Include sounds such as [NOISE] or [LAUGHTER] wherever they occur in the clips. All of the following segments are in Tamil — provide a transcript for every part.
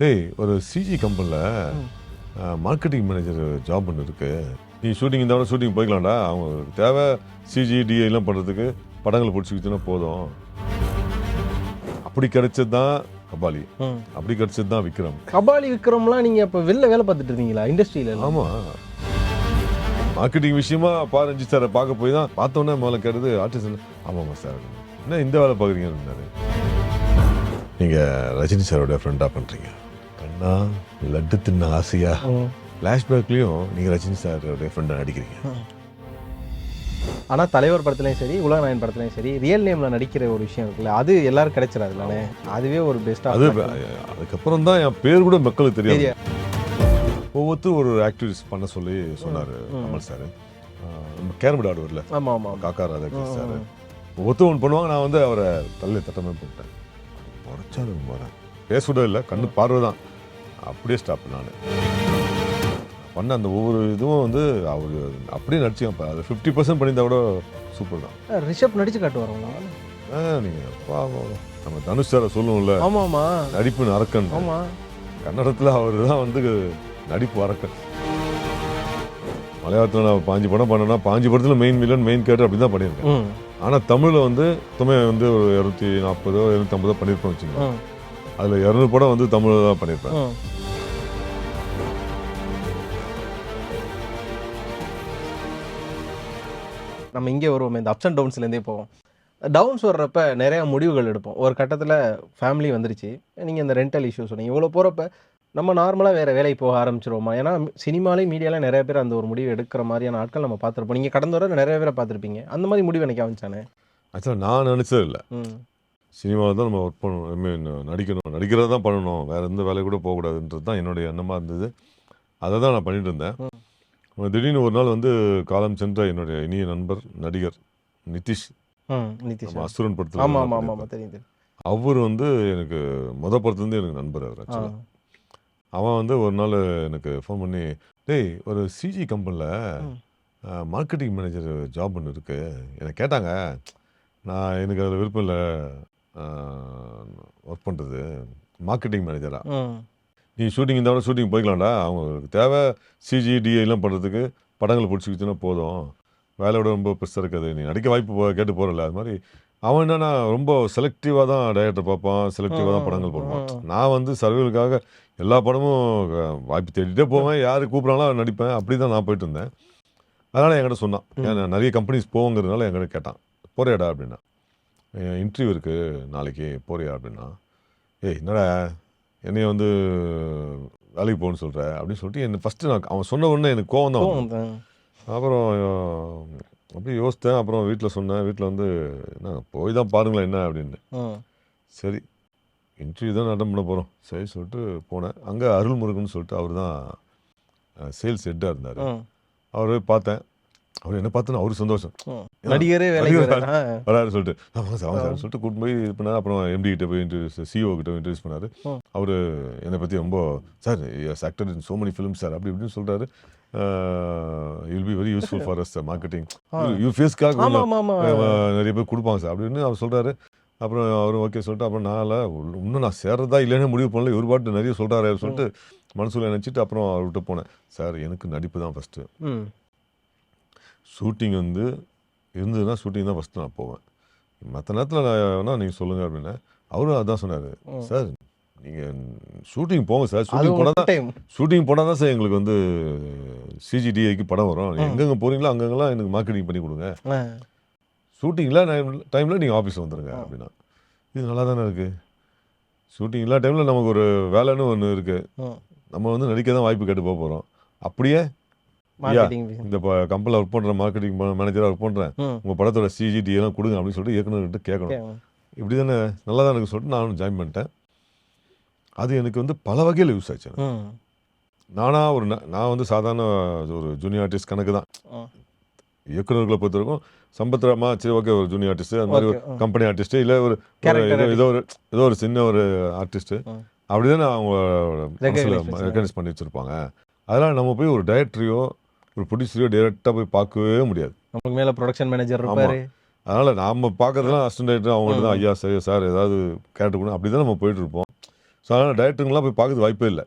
டேய் ஒரு சிஜி கம்பெனியில் மார்க்கெட்டிங் மேனேஜர் ஜாப் ஒன்று இருக்கு. நீ ஷூட்டிங் இந்த ஷூட்டிங் போய்க்கலாம்டா. அவங்களுக்கு தேவை சிஜி டிஐ எல்லாம் பண்ணுறதுக்கு படங்களை பிடிச்சிக்கிச்சுன்னா போதும். அப்படி கிடைச்சது தான் கபாலி. அப்படி கிடைச்சது தான் விக்ரம். கபாலி விக்ரம்லாம் நீங்க அப்ப வெளில வேலை பார்த்துட்டு இருந்தீங்களா? இண்டஸ்ட்ரியில ஆமாம் மார்க்கெட்டிங் விஷயமா பா ரஞ்சித் சாரை பார்க்க போய் தான் பார்த்தோன்னே முதல்ல கேட்டது ஆர்டிஸ்ட் ஆமாம்மா சார் என்ன இந்த வேலை பார்க்குறீங்கன்னு நீங்கள் ரஜினி சாரோட ஃப்ரெண்டாக பண்ணுறீங்க கண்ணா லட்டு தின்ன ஆசையா? ஃப்ளாஷ்பேக்லேயும் நீங்கள் ரஜினி சாரோட ஃப்ரெண்டாக நடிக்கிறீங்க. ஆனா தலைவர் படத்துலயும் சரி உலகநாயன் படத்துலயும் சரி ரியல் நேம்ல நடிக்கிற ஒரு விஷயம் இருக்குல்ல அது எல்லாரும் கிடைச்சிடாதுலானே அதுவே ஒரு பெஸ்டா அது அதுக்கப்புறம் தான் என் பேர் கூட மக்களுக்கு தெரியாது. ஒவ்வொருத்தரும் ஒரு ஆக்டிவிட்டிஸ் பண்ண சொல்லி சொன்னார் கமல் சார் நம்ம கேரம் போர்டு ஆடுவார்ல? ஆமா ஆமா ஆமா. காக்கா ராதாகிருஷ்ணன் சார் ஒவ்வொருத்தரும் ஒன்று பண்ணுவாங்க நான் வந்து அவரை தள்ளி தட்டமே பண்ணிட்டேன் உடச்சாலும் போகிறேன் பேச கூட இல்லை கண்ணு பார்வை தான் அப்படியே ஸ்டாப் நான். பண்ண அந்த ஒவ்வொரு இதுவும் வந்து அவர் அப்படியே நடிச்சு அது ஃபிஃப்டி பர்சன்ட் பண்ணியிருந்தா கூட சூப்பர் தான். ரிஷப் நடிச்சு காட்டுவாருங்களா நீங்கள் பாவம். நம்ம தனுஷ் சாரை சொல்லுவோம்ல. ஆமா ஆமா நடிப்பு அரக்கன் ஆமா. கன்னடத்தில் அவர் தான் வந்து நடிப்பு அரக்கன். மலையாளத்தில் நான் பாஞ்சு படம் பண்ணேன்னா பாஞ்சு படத்தில் மெயின் வில்லன் மெயின் கேரக்டர் அப்படி தான் பண்ணியிருக்கேன் ஆனால் தமிழில் வந்து துணை வந்து ஒரு இரநூத்தி நாற்பதோ இரநூத்தம்பதோ பண்ணியிருப்பேன் வச்சுக்கோங்க. அதில் இரநூறு படம் வந்து தமிழில் தான் பண்ணியிருப்பேன் நம்ம இங்கே வருவோம் இந்த அப்ஸ் அண்ட் டவுன்ஸ்லேருந்தே போவோம். டவுன்ஸ் வர்றப்ப நிறைய முடிவுகள் எடுப்போம். ஒரு கட்டத்தில் ஃபேமிலி வந்துருச்சு. நீங்கள் இந்த ரெண்டல் இஷ்யூ சொன்னீங்க. இவ்வளோ போகிறப்ப நம்ம நார்மலாக வேறு வேலைக்கு போக ஆரம்பிச்சிருவோமா? ஏன்னா சினிமாலே மீடியாவில் நிறைய பேர் அந்த ஒரு முடிவு எடுக்கிற மாதிரியான ஆட்கள் நம்ம பார்த்துருப்போம். நீங்கள் கடந்த வர நிறைய பேரை பார்த்துருப்பீங்க. அந்த மாதிரி முடிவு எனக்கு வந்துச்சானே ஆக்சுவலாக நான் நினச்சது இல்லை. ம். சினிமாவில் தான் நம்ம ஒர்க் பண்ணணும். I mean, நடிக்கணும். நடிக்கிறத தான் பண்ணணும். வேறு எந்த வேலை கூட போகக்கூடாதுன்றது தான் என்னுடைய எண்ணமாக இருந்தது. அதை தான் நான் பண்ணிட்டு இருந்தேன். திடீர்னு ஒரு நாள் வந்து காலம் சென்ற என்னுடைய இனிய நண்பர் நடிகர் நிதிஷ். நிதிஷ். அசுரன் படத்தில் ஆமாம் ஆமாம் ஆமாம் தெரியும் அவர் வந்து எனக்கு முத படத்துலேருந்து எனக்கு நண்பர் அவர் ஆக்சுவலாக அவன் வந்து ஒரு நாள் எனக்கு ஃபோன் பண்ணி டேய் ஒரு சிஜி கம்பெனியில் மார்க்கெட்டிங் மேனேஜர் ஜாப் ஒன்று இருக்கு. என்னை கேட்டாங்க. நான் எனக்கு அதில் விருப்பம் இல்லை. ஒர்க் பண்ணுறது மார்க்கெட்டிங் மேனேஜரா ம் நீ ஷூட்டிங் இந்த ஷூட்டிங் போய்க்கலாம்டா. அவங்களுக்கு தேவை சிஜி டிஐலாம் பண்ணுறதுக்கு படங்களை பிடிச்சிக்கிச்சுன்னா போதும். வேலையோட ரொம்ப பெருசாக இருக்காது. நீ நடிக்க வாய்ப்பு போ- கேட்டு போகிறல அது மாதிரி அவன் என்னன்னா ரொம்ப செலக்டிவாக தான் டைரக்டர் பார்ப்பான். செலக்டிவாக தான் படங்கள் போடுவான். நான் வந்து சர்வேலுக்காக எல்லா படமும் வாய்ப்பு தேடிட்டே போவேன். யார் கூப்பிட்றாங்களோ நடிப்பேன். அப்படி தான் நான் போயிட்டு இருந்தேன். அதனால் என்கிட்ட சொன்னான். நிறைய கம்பெனிஸ் போங்கிறதுனால என்கிட்ட கேட்டான். போறியாடா? அப்படின்னா. இன்டர்வியூ இருக்குது நாளைக்கு போறியா அப்படின்னா? ஏய் என்னடா என்னைய வந்து வேலைக்கு போகணும்னு சொல்கிற அப்படின்னு சொல்லிட்டு என்னை ஃபஸ்ட்டு நான் அவன் சொன்ன உடனே எனக்கு கோவம் தான். அப்புறம் அப்படியே யோசித்தேன். அப்புறம் வீட்டில் சொன்னேன். வீட்டில் வந்து என்ன போய் தான் பாருங்களேன் என்ன? அப்படின்னு. சரி இன்டர்வியூ தான் அட்டன் பண்ண போகிறோம் சரி சொல்லிட்டு போனேன். அங்கே அருள்முருகன் சொல்லிட்டு அவர் தான் சேல்ஸ் ஹெட்டாக இருந்தார். அவர் பார்த்தேன். அவர் என்ன பார்த்தோன்னா அவரு சந்தோஷம். நடிகரே வராரு. சொல்லிட்டு ஆமாங்க சார் ஆமாங்க சார் சொல்லிட்டு கூட்டு போய் இது பண்ணார். அப்புறம் எம்டி கிட்ட போய் இன்டர்வியூஸ் சிஓ கிட்ட இன்டர்வியூஸ் பண்ணார். அவர் என்னை பற்றி ரொம்ப sir yes actor in so many films sir அப்படி இப்படின்னு சொல்கிறாரு will be very useful for us marketing you ஃபேஸ்க்காக நிறைய பேர் கொடுப்பாங்க சார் அப்படின்னு அவர் சொல்கிறாரு அப்புறம் அவர் ஓகே சொல்லிட்டு அப்புறம் நான் இன்னும் நான் சேர்றதா இல்லைன்னு முடிவு பண்ணல. இவர் பாட்டு நிறைய சொல்கிறாரு சொல்லிட்டு மனசுல நினச்சிட்டு அப்புறம் அவர்கிட்ட போனேன். சார் எனக்கு நடிப்பு தான் ஃபஸ்ட்டு ஷூட்டிங் வந்து இருந்ததுன்னா ஷூட்டிங் தான் ஃபஸ்ட்டு நான் போவேன். மற்ற நேரத்தில் நான் வேணா நீங்கள் சொல்லுங்கள் அப்படின்னு. அவரும் அதான் சொன்னார். சார் நீங்கள் ஷூட்டிங் போங்க சார். ஷூட்டிங் போனால் தான் ஷூட்டிங் போனால் தான் சார் எங்களுக்கு வந்து சிஜிடிஐக்கு படம் வரும். எங்கெங்கே போகிறீங்களோ அங்கங்கெல்லாம் எனக்கு மார்க்கெட்டிங் பண்ணி கொடுங்க. ஷூட்டிங்கில் டைமில் நீங்கள் ஆஃபீஸ் வந்துடுங்க அப்படின்னா. இது நல்லா தானே இருக்குது ஷூட்டிங் இல்லாத டைமில் நமக்கு ஒரு வேலைன்னு ஒன்று இருக்குது நம்ம வந்து நடிக்க தான் வாய்ப்பு கேட்டு போக போகிறோம் அப்படியே இந்த கம்பெனியில் ஒர்க் பண்ணுற மார்க்கெட்டிங் மேனேஜராக ஒர்க் பண்ணுறேன் ம். உங்கள் படத்தோட சிஜிடி எல்லாம் கொடுங்க அப்படின்னு சொல்லிட்டு இயக்குனர்கிட்ட கேட்கணும். இப்படி தானே நல்லா தான் எனக்கு சொல்லிட்டு நானும் ஜாயின் பண்ணிட்டேன். அது எனக்கு வந்து பல வகையில் யூஸ் ஆச்சு நானா ஒரு நான் வந்து சாதாரண ஒரு ஜூனியர் ஆர்டிஸ்ட் கணக்கு தான். ம். இயக்குனர்களை பொறுத்த வரைக்கும் சம்பத்ராமா சரி ஓகே ஒரு ஜூனியர் ஆர்டிஸ்ட் அந்த மாதிரி ஒரு. கம்பெனி ஆர்டிஸ்ட் இல்லை ஒரு ஏதோ- ஒரு ஏதோ ஒரு சின்ன ஒரு ஆர்டிஸ்ட். அப்படிதான் அவங்க ரெக்கனைஸ் பண்ணி வச்சிருப்பாங்க. அதெல்லாம் நம்ம போய் ஒரு டைரக்டரையோ ஒரு ப்ரொடியூசரையோ டைரெக்டாக போய் பார்க்கவே முடியாது. நமக்கு மேல ப்ரொடக்ஷன் மேனேஜர் இருப்பாரு. அதனால் நாம் பார்க்கறதெல்லாம் அசிஸ்டன்ட் டைரக்டர் அவங்கள்ட்ட தான் ஐயா சரி சார் ஏதாவது கேரக்டர் கூட அப்படி தான் நம்ம போயிட்டு இருப்போம். ஸோ அதனால் டேரக்டருங்களாம் போய் பார்க்கறது வாய்ப்பே இல்லை.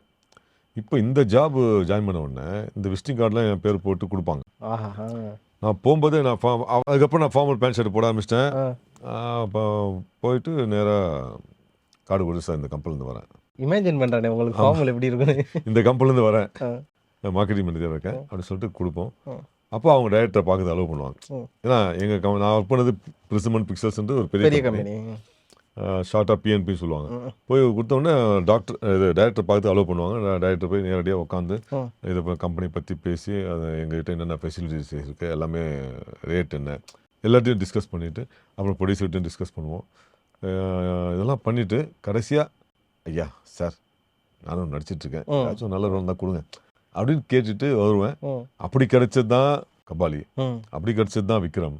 இப்போ இந்த ஜாப் ஜாயின் பண்ண உடனே இந்த விசிட்டிங் கார்டெலாம் என் பேர் போட்டு கொடுப்பாங்க. நான் போகும்போதே நான் ஃபார்ம் அதுக்கப்புறம் நான் ஃபார்மல் பேண்ட் ஷர்ட் போட ஆரம்பிச்சிட்டேன். அப்போ போயிட்டு நேராக கார்டு கொடுத்து சார் இந்த கம்பெனிலேருந்து வரேன். இமேஜின் பண்றேனே உங்களுக்கு ஃபார்முல எப்படி இருக்குன்னு. இந்த கம்பெனிலேருந்து வரேன். மார்க்கெட்டிங் மேனேஜர் இருக்கேன் அப்படின்னு சொல்லிட்டு கொடுப்போம். அப்போ அவங்க டைரக்டரை பார்க்கறது அலோவ் பண்ணுவாங்க. ஏன்னா எங்கள் கம் நான் ஒர்க் பண்ணது பிரிசமன் பிக்சல்ஸ்ன்ட்டு ஒரு பெரிய கம்பெனி ஷார்ட்டாக பிஎன்பி சொல்லுவாங்க. போய் கொடுத்தோடனே டாக்டர் இது டைரக்டர் பார்த்து அலோவ் பண்ணுவாங்க. டைரக்டர் போய் நேரடியாக உட்காந்து. இதை கம்பெனி பற்றி பேசி அது எங்ககிட்ட என்னென்ன ஃபெசிலிட்டிஸ் இருக்குது எல்லாமே ரேட் என்ன எல்லாத்தையும் டிஸ்கஸ் பண்ணிவிட்டு அப்புறம் ப்ரொடியூசர்கிட்டையும் டிஸ்கஸ் பண்ணுவோம். இதெல்லாம் பண்ணிவிட்டு கடைசியாக ஐயா சார் நானும் நடிச்சிட்ருக்கேன். ஏதாச்சும் நல்ல ரோல் தான் கொடுங்க. அப்படின்னு கேட்டுட்டு வருவேன். அப்படி கிடைச்சது தான் கபாலி. அப்படி கிடைச்சது தான் விக்ரம்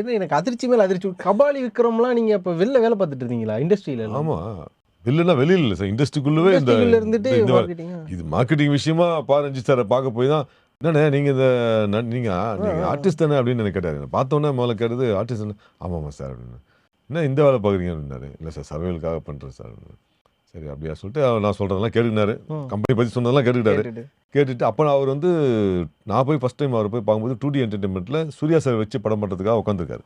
என்ன எனக்கு அதிர்ச்சி மேல அதிர்ச்சி. கபாலி விக்ரம்லாம் நீங்க அப்ப வெளில வேலை பார்த்துட்டு இருந்தீங்களா? இண்டஸ்ட்ரியில ஆமாம் வெளிலனா வெளியில் இல்லை சார். இண்டஸ்ட்ரிக்குள்ளவே இந்த இருந்துட்டு? இது மார்க்கெட்டிங் விஷயமா பா ரஞ்சித் சாரை பார்க்க போய் தான் என்னண்ணே நீங்கள் இந்த நீங்க நீங்கள் ஆர்டிஸ்ட் தானே அப்படின்னு எனக்கு கேட்டார். பார்த்தோன்னே முதல்ல கேட்டது ஆர்டிஸ்ட் ஆமாம்மா சார் அப்படின்னு. என்ன இந்த வேலை பார்க்குறீங்க அப்படின்னாரு இல்லை சார் சர்வேலுக்காக பண்ணுறேன் சார் அப்படின்னு. சரி அப்படியா சொல்லிட்டு அவர் நான் சொல்கிறதெல்லாம் கேட்டுக்கினாரு. கம்பெனி பற்றி சொன்னதெல்லாம் கேட்டுக்கிட்டாரு. கேட்டுட்டு. அப்போ அவர் வந்து நான் போய் ஃபஸ்ட் டைம் அவர் போய் பார்க்கும்போது டூ டி என்டர்டைன்மெண்ட்டில் சூர்யா சார் வச்சு படம் பண்ணுறதுக்காக உட்காந்துருக்காரு.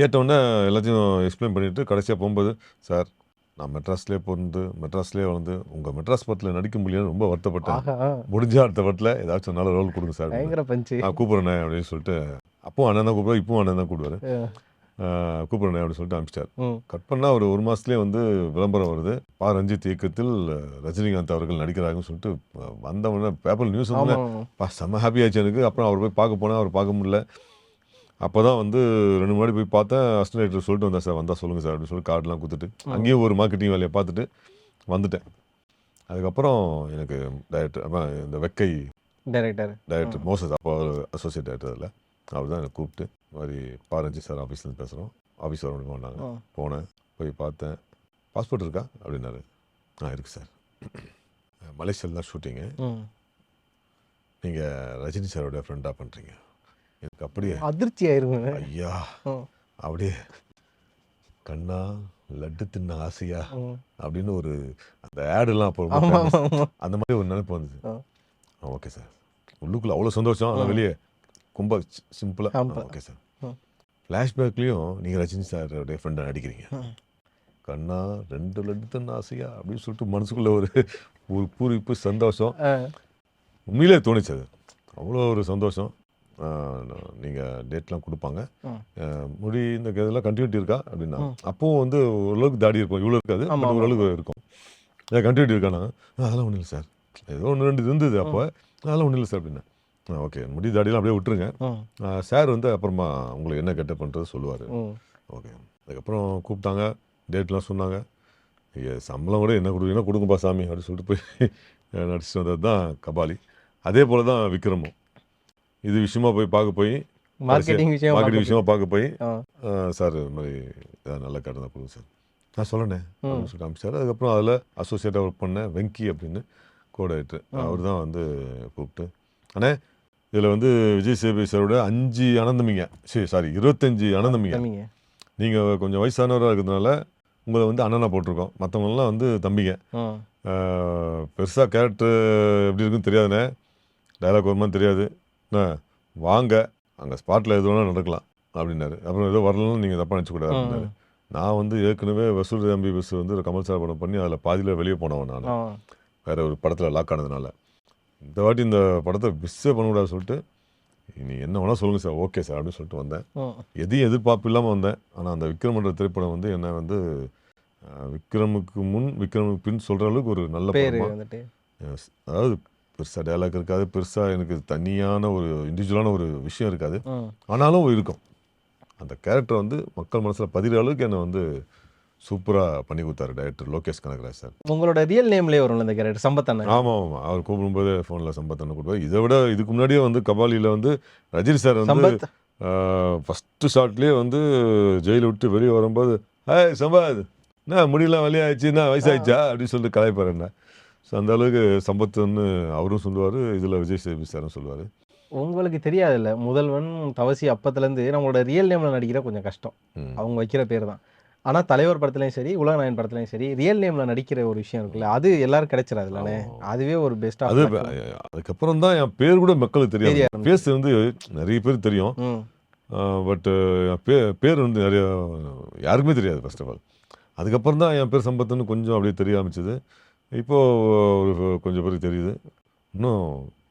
கேட்டவுடனே எல்லாத்தையும் எக்ஸ்பிளைன் பண்ணிட்டு கடைசியாக போகும்போது சார் நான் மெட்ராஸ்லேயே பிறந்து மெட்ராஸ்லேயே வந்து உங்கள் மெட்ராஸ் படத்தில் நடிக்க முடியலன்னு ரொம்ப வருத்தப்பட்டேன். முடிஞ்ச அடுத்த படத்தில் ஏதாச்சும் நல்ல ரோல் கொடுங்க சார். நான் கூப்பிட்றேன் அப்படின்னு சொல்லிட்டு அப்பவும் அண்ணன் தான் கூப்பிடுவார் இப்பவும் அண்ணன் தான் கூப்பிடுவார். கூப்பிட்றேன் அப்படின்னு சொல்லிட்டு அனுப்பிச்சிட்டார். கட் பண்ணால் ஒரு ஒரு மாதத்துலேயே வந்து விளம்பரம் வருது. பா ரஞ்சித் இயக்கத்தில் ரஜினிகாந்த் அவர்கள் நடிக்கிறாங்கன்னு சொல்லிட்டு வந்தவொடனே பேப்பர் நியூஸ் வந்து. பா செம்ம ஹாப்பி ஆச்சு எனக்கு. அப்புறம் அவர் போய் பார்க்க போனேன் அவர் பார்க்க முடியல. அப்போ தான் வந்து ரெண்டு முன்னாடி போய் பார்த்தேன். அசிஸ்டன்ட் டைரக்டர் சொல்லிட்டு வந்தேன் சார் வந்தால் சொல்லுங்கள் சார் அப்படின்னு சொல்லி கார்டெலாம் கொடுத்துட்டு அங்கேயும் ஒரு மார்க்கெட்டிங் வேலையை பார்த்துட்டு வந்துட்டேன். அதுக்கப்புறம் எனக்கு டைரக்டர் இந்த வெக்கை டைரக்டர் டைரக்டர் மோசஸ் அப்போ அசோசியேட் டைரக்டர் அதில் அவர் தான் என்னை கூப்பிட்டு இந்த மாதிரி பாரஞ்சி சார் ஆஃபீஸ்லேருந்து பேசுகிறோம் ஆஃபீஸ் வர முடியுமா வந்தாங்க. போனேன். போய் பார்த்தேன். பாஸ்போர்ட் இருக்கா? அப்படின்னாரு. ஆ இருக்கு சார். [CLEARS THROAT] மலேசியாவில் தான் ஷூட்டிங்கு. நீங்கள் ரஜினி சாரோட ஃப்ரெண்டாக பண்ணுறீங்க எனக்கு அப்படியே அதிர்ச்சி ஆயிருங்க ஐயா. அப்படியே கண்ணா லட்டு தின்ன ஆசையா. அப்படின்னு ஒரு அந்த ஆடெல்லாம் அப்போ அந்த மாதிரி ஒரு நினைப்பு வந்தது ஆ. ஓகே சார் உள்ளுக்குள்ள அவ்வளோ சந்தோஷம். ஆனால் வெளியே ரொம்ப சிம்பிளாக. Okay sir. ஃப்ளாஷ்பேக்லேயும் நீங்கள் ரஜினி சாரோடைய ஃப்ரெண்டாக நடிக்கிறீங்க. கண்ணா ரெண்டு லட்டு தின்ன ஆசையா அப்படின்னு சொல்லிட்டு மனசுக்குள்ள ஒரு ஒரு பூரிப்பு சந்தோஷம். உண்மையிலே தோணுச்சு அது. அவ்வளோ ஒரு சந்தோஷம். நீங்கள் டேட்லாம் கொடுப்பாங்க. முடி இந்த இதெல்லாம் கண்டினியூட்டி இருக்கா அப்படின்னா அப்பவும் வந்து ஓரளவுக்கு தாடி இருக்கும். இவ்வளோ இருக்காது. ஓரளவுக்கு இருக்கும். ஏன் கண்டினியூட்டி இருக்கானா? "ஆ, அதெல்லாம் ஒன்றும் இல்லை சார். ஏதோ ஒன்று ரெண்டு இருந்தது அப்போ. அதெல்லாம் ஒன்றும் இல்லை சார் அப்படின்னா. ஓகே. முடி தாடியெல்லாம் அப்படியே விட்டுருங்க. சார் வந்து அப்புறமா உங்களுக்கு என்ன கெட்ட பண்ணுறது சொல்லுவார். ஓகே. அதுக்கப்புறம் கூப்பிட்டாங்க. டேட்லாம் சொன்னாங்க. சம்பளம் கூட என்ன கொடுக்குறீங்கன்னா கொடுங்கப்பா சாமி அப்படின்னு சொல்லிட்டு போய் [LAUGHS] நடிச்சுட்டு வந்தது தான் கபாலி. அதே போல் தான் விக்ரமும். இது விஷயமா போய் பார்க்க போய் மார்க்கெட்டிங் விஷயம் மார்க்கெட்டிங் விஷயமா பார்க்க போய் சார் இது மாதிரி ஏதாவது நல்ல கார்டு தான் கொடுங்க சார். நான் சொல்லணேன் அப்படின்னு சொல்லிட்டு அமிச்சார் அதுக்கப்புறம் அதில் அசோசியேட்டாக ஒர்க் பண்ணேன். வெங்கி அப்படின்னு கோடாயிட்டு அவர் தான் வந்து கூப்பிட்டு அண்ணே இதில் வந்து விஜய் சேபி சாரோட அஞ்சு அனந்தமிங்க. சரி சாரி இருபத்தஞ்சி அனந்தமிங்க. நீங்கள் கொஞ்சம் வயசானவராக இருக்கிறதுனால உங்களை வந்து அண்ணனா போட்டிருக்கோம். மற்றவங்களாம் வந்து தம்பிங்க. பெருசாக கேரக்டர் எப்படி இருக்குன்னு தெரியாதுண்ணே. டைலாக் வருமானு தெரியாது. என்ன வாங்க. அங்கே ஸ்பாட்டில் எது வேணால் நடக்கலாம் அப்படின்னாரு. அப்புறம் ஏதோ வரலன்னு நீங்கள் தப்பாக நினச்சக்கூடாது அப்படின்னாரு. நான் வந்து ஏற்கனவே வசூல் தம்பி பஸ் வந்து கமல் சார் படம் பண்ணி அதில் பாதியில் வெளியே போனவன் நான். வேற ஒரு படத்தில் லாக் ஆனதுனால. இந்த வாட்டி இந்த படத்தை மிஸ்ஸே பண்ணக்கூடாது சொல்லிட்டு நீ என்ன வேணால் சொல்லுங்கள் சார் ஓகே சார் அப்படின்னு சொல்லிட்டு வந்தேன். எதையும் எதிர்பார்ப்பு இல்லாமல் வந்தேன் ஆனால் அந்த விக்ரம்ன்ற திரைப்படம் வந்து என்னை வந்து விக்ரமுக்கு முன் விக்ரமுக்கு பின் சொல்கிற அளவுக்கு ஒரு நல்ல பேரு படமா வந்துட்டு Yes. அதாவது பெருசாக டயலாக் இருக்காது பெருசாக எனக்கு தனியான ஒரு இண்டிவிஜுவலான ஒரு விஷயம் இருக்காது. ஆனாலும் இருக்கும் அந்த கேரக்டர் வந்து மக்கள் மனசில் பதிகிற அளவுக்கு என்னை வந்து சூப்பராக பண்ணி கொடுத்தாரு டைரக்டர் லோகேஷ் கனகராஜ் சார். உங்களோட ரியல் நேம்லயே வரும்ல இந்த கேரக்டர் சம்பத்தண்ணன் ஆமாம் ஆமாம் அவர் கூப்பிடும்போது ஃபோனில் சம்பத்தனை கூப்பிடுவார். இதை விட இதுக்கு முன்னாடியே வந்து கபாலியில் வந்து ரஜினி சார் வந்து சம்பத். ஃபஸ்ட்டு ஷாட்லேயே வந்து ஜெயிலை விட்டு வெளியே வரும்போது ஹாய் சம்பாத் என்ன முடியலாம் வெளியாகிடுச்சு என்ன வயசாயிடுச்சா? அப்படின்னு சொல்லிட்டு கலாய்ப்பார் என்ன. ஸோ அந்த அளவுக்கு சம்பத்துன்னு அவரும் சொல்லுவார் இதில் விஜய் சேபி சாரும் சொல்லுவார். உங்களுக்கு தெரியாதுல்ல முதல்வன் தவசி அப்பத்துல இருந்து நம்மளோட ரியல் நேம்ல நடிக்கிற கொஞ்சம் கஷ்டம். அவங்க வைக்கிற பேர் தான். ஆனா தலைவர் படத்துலயும் சரி உலகநாயன் படத்துலயும் சரி ரியல் நேம்ல நடிக்கிற ஒரு விஷயம் இருக்குல்ல அது எல்லாரும் கிடைச்சிடாதுல்லண்ணே அதுவே ஒரு பெஸ்டா அது அதுக்கப்புறம் தான் என் பேர் கூட மக்களுக்கு தெரிய தெரியாது. ஃபேஸ் வந்து நிறைய பேர் தெரியும். ம். பட் பே பேர் வந்து நிறைய யாருக்குமே தெரியாது ஃபர்ஸ்ட் ஆஃப் ஆல் அதுக்கப்புறம் தான் என் பேர் சம்பத்துன்னு கொஞ்சம் அப்படியே தெரிய ஆரம்பிச்சது. இப்போது ஒரு கொஞ்சம் பேருக்கு தெரியுது. இன்னும்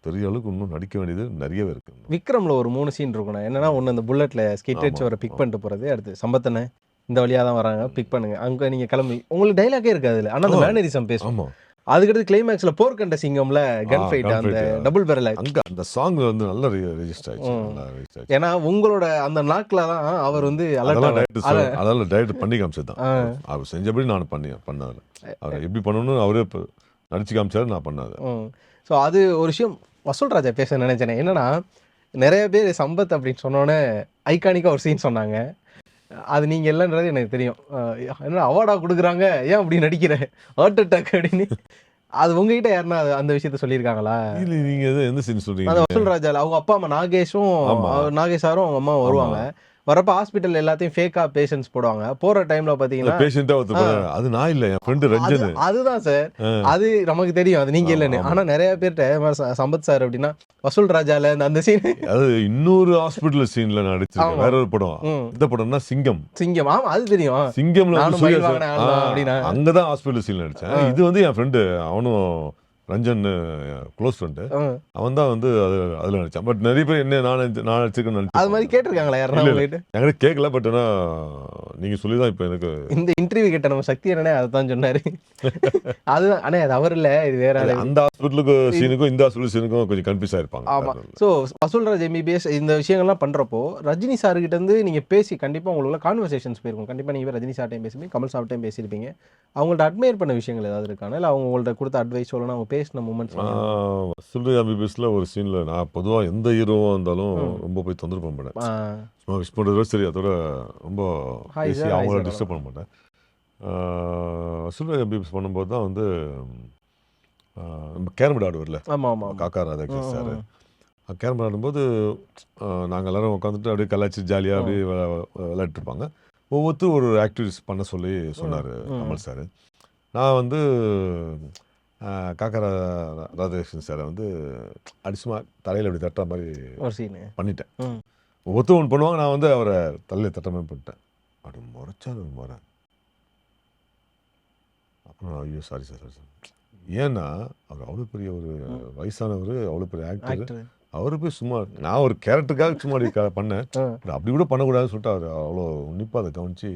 தெரிய அளவுக்கு இன்னும் நடிக்க வேண்டியது நிறையவே இருக்குது விக்ரம்ல ஒரு மூணு சீன் இருக்குண்ணே என்னன்னா ஒன்று அந்த புல்லட்ல ஸ்கிட் அடிச்சு வர பிக். பண்ணிட்டு போறது அடுத்து சம்பத்தனை இந்த வழியா தான் வராங்க. பிக் பண்ணுங்க. அங்க நீங்க கிளம்பி உங்களுக்கு டைலாக்கே இருக்காது அதுல ஆனா அந்த. மேனரிசம் பேசும் அதுக்கடுத்து கிளைமேக்ஸ்ல போர்க்கண்ட சிங்கம்ல கன் ஃபைட் அந்த. டபுள் பேரல் அங்கே அந்த சாங் வந்து நல்லா ரெஜிஸ்டர் ஆயிடுச்சு. ஏன்னா உங்களோட அந்த நாட்ல தான் அவர் வந்து அதெல்லாம் டைரக்டர் பண்ணி காமிச்சது தான். ஆ. அவர் செஞ்சபடி நான் பண்ணி பண்ணதில்ல அவர் எப்படி பண்ணணும்னு அவரே நடிச்சு காமிச்சாரு நான் பண்ணாது ஸோ அது ஒரு விஷயம் வசூல் ராஜா பேச நினைச்சேனே. என்னன்னா நிறைய பேர் சம்பத் அப்படின்னு சொன்னோன்னே ஐகானிக்காக ஒரு சீன் சொன்னாங்க. அது நீங்கள் இல்லைன்றது எனக்கு தெரியும். என்ன அவார்டா கொடுக்குறாங்க? ஏன் அப்படி நடிக்கிற? ஹார்ட் அட்டாக் அப்படின்னு. அது உங்ககிட்ட யாருன்னா அந்த விஷயத்த சொல்லியிருக்காங்களா? இல்லை நீங்கள் எது எந்த சீன் அந்த சொல்றீங்க வசூல் ராஜால. அவங்க அப்பா அம்மா நாகேஷும் நாகேஷ் சாரும் அவங்க அம்மா வருவாங்க. வரப்ப ஹாஸ்பிட்டல் எல்லாத்தையும் ஃபேக்கா பேஷண்ட்ஸ் போடுவாங்க. போற டைம்ல பாத்தீங்கன்னா பேஷண்ட்டாக ஒருத்தர். அது நான் இல்லை என் ஃப்ரெண்டு ரஞ்சன். அது- அதுதான் சார். அது நமக்கு தெரியும். அது நீங்க இல்லைன்னு. ஆனா நிறைய பேர்கிட்ட "ம- ச- சம்பத் சார் அப்படின்னா வசூல் ராஜால இந்த அந்த சீன் அது இன்னொரு ஹாஸ்பிட்டல் சீன்ல நான் நடிச்சிருக்கேன். வேற ஒரு படம். இந்த படம்னா சிங்கம். சிங்கம். ஆமா அது தெரியும். சிங்கம்ல அப்படின்னா. அங்கதான் ஹாஸ்பிட்டல் சீன்ல நடிச்சேன். இது வந்து என் ஃப்ரெண்டு அவனும் ரஞ்சன் க்ளோஸ் ஃப்ரெண்டு. அவன் தான் வந்து அது அதில் நடிச்சான். பட் நிறைய பேர் என்ன நான் நான் நடிச்சிருக்கேன்னு அது மாதிரி நினச்சி கேட்டிருக்காங்களா. உங்ககிட்ட? என்கிட்ட கேட்கல பட் ஆனா நீங்க சொல்லி தான் இப்போ எனக்கு இந்த இன்டர்வியூ கிட்ட நம்ம சக்தி அண்ணனே அதை தான் சொன்னாரு. அதுதான் அண்ணே அது அவர் இல்ல இது வேற அந்த ஹாஸ்பிட்டலுக்கு சீனுக்கும் இந்த ஹாஸ்பிட்டல் சீனுக்கும் கொஞ்சம் கன்ஃபியூஸ் ஆயிருப்பாங்க. ஆமா. ஸோ வசூல் ராஜ் எம்பிபிஎஸ் இந்த விஷயங்கள்லாம் பண்றப்போ ரஜினி சார் கிட்ட இருந்து நீங்க பேசி கண்டிப்பா உங்களுக்கு கான்வர்சேஷன்ஸ் போயிருக்கும். கண்டிப்பா நீங்க போய் ரஜினி சார்ட்டையும் பேசுவீங்க கமல் சார்ட்டையும் பேசியிருப்பீங்க. அவங்கள்ட்ட அட்மையர் பண்ண விஷயங்கள் ஏதாவது இருக்காங்க இல்ல அவங்க உங்கள்ட்ட கொடுத்த அட்வைஸ் சொல்லணும் அவங்க பேசின மூமெண்ட்ஸ் வசூல் எம்பிபிஎஸ்ல ஒரு சீன்ல நான் பொதுவா எந்த ஹீரோவா இருந்தாலும் ரொம்ப போய் தொந்தரவு பண்ண மாட்டேன். சும்மா விஷ் பண்ணுறதோ சரி அதோட ரொம்ப பேசி அவங்கள. டிஸ்டர்ப் பண்ண மாட்டேன். வசூல் எம்பிபிஎஸ் பண்ணும்போது தான் வந்து நம்ம கேரம் போர்டு ஆடுவார்ல ஆமா ஆமா ஆமா. காக்கா ராதாகிருஷ்ணன் சார். கேரம் ஆடும்போது நாங்கள் எல்லாரும் உட்காந்துட்டு அப்படியே கலாச்சி ஜாலியாக அப்படியே விளா- விளையாடிட்டு இருப்பாங்க. ஒவ்வொருத்தரும் ஒரு ஆக்டிவிட்டிஸ் பண்ண சொல்லி சொன்னார். கமல் சார். நான் வந்து காக்கா ரா- ராதாகிருஷ்ணன் சாரை வந்து அடிசுமா தலையில் அப்படி தட்டுற மாதிரி ஒரு சீனு. பண்ணிட்டேன். பண்ணுவாங்க நான் வந்து அவரை தலையில் தட்ட மாதிரி பண்ணிட்டேன். அப்படி முறைச்சாரு முறை. அப்புறம் ஐயோ சாரி சார் சாரி சார் ஏன்னா அவர் அவ்வளோ பெரிய ஒரு வயசானவர் அவ்வளோ பெரிய ஆக்டர் அவரு போய் சும்மா நான் ஒரு கேரக்டருக்காக சும்மா பண்ணேன். அப்படி கூட பண்ணக்கூடாதுன்னு சொல்லிட்டு அவர் அவ்வளோ உன்னிப்பாக அதை கவனிச்சு